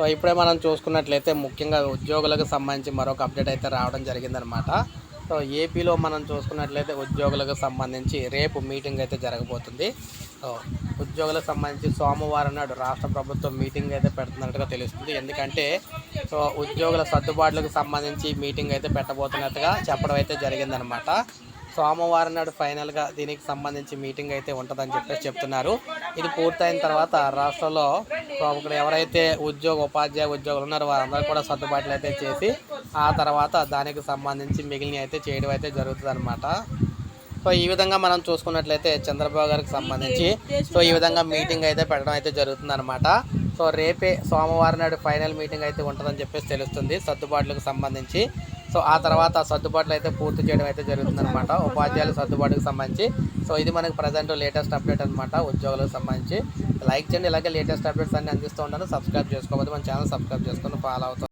So ఇప్పుడే మనం చూసుకున్నట్లయితే ముఖ్యంగా ఉద్యోగులకు సంబంధించి మరొక అప్డేట్ అయితే రావడం జరిగిందనమాట సో ఏపీలో మనం చూసుకున్నట్లయితే ఉద్యోగులకు సంబంధించి రేపు మీటింగ్ అయితే జరగబోతుంది. సో ఉద్యోగులకు సంబంధించి సోమవారం నాడు రాష్ట్ర ప్రభుత్వం మీటింగ్ అయితే పెడుతున్నట్టుగా తెలుస్తుంది. ఎందుకంటే సో ఉద్యోగుల సర్దుబాట్లకు సంబంధించి మీటింగ్ అయితే పెట్టబోతున్నట్టుగా చెప్పడం అయితే జరిగిందనమాట సోమవారం నాడు ఫైనల్గా దీనికి సంబంధించి మీటింగ్ అయితే ఉంటుందని చెప్పేసి చెప్తున్నారు. ఇది పూర్తయిన తర్వాత రాష్ట్రంలో ఇక్కడ ఎవరైతే ఉద్యోగ ఉపాధ్యాయ ఉద్యోగులు ఉన్నారో వారందరూ కూడా సర్దుబాట్లు అయితే చేసి ఆ తర్వాత దానికి సంబంధించి మిగిలిన అయితే చేయడం అయితే జరుగుతుంది అనమాట సో ఈ విధంగా మనం చూసుకున్నట్లయితే చంద్రబాబు గారికి సంబంధించి సో ఈ విధంగా మీటింగ్ అయితే పెట్టడం అయితే జరుగుతుంది సో రేపే సోమవారం నాడు ఫైనల్ మీటింగ్ అయితే ఉంటుందని చెప్పేసి తెలుస్తుంది. సర్దుబాట్లకు సంబంధించి సో ఆ తర్వాత సర్దుబాట్లు అయితే పూర్తి చేయడం అయితే జరుగుతుందన్నమాట. ఉపాధ్యాయుల సర్దుబాటుకు సంబంధించి. సో ఇది మనకి ప్రజెంట్ లేటెస్ట్ అప్డేట్ అనమాట ఉద్యోగులకు సంబంధించి. లైక్ చేయండి ఇలాగే లేటెస్ట్ అప్డేట్స్ అన్ని అందిస్తూ ఉంటాను సబ్స్క్రైబ్ చేసుకోకపోతే మన ఛానల్ సబ్స్క్రైబ్ చేసుకొని ఫాలో అవుతుంది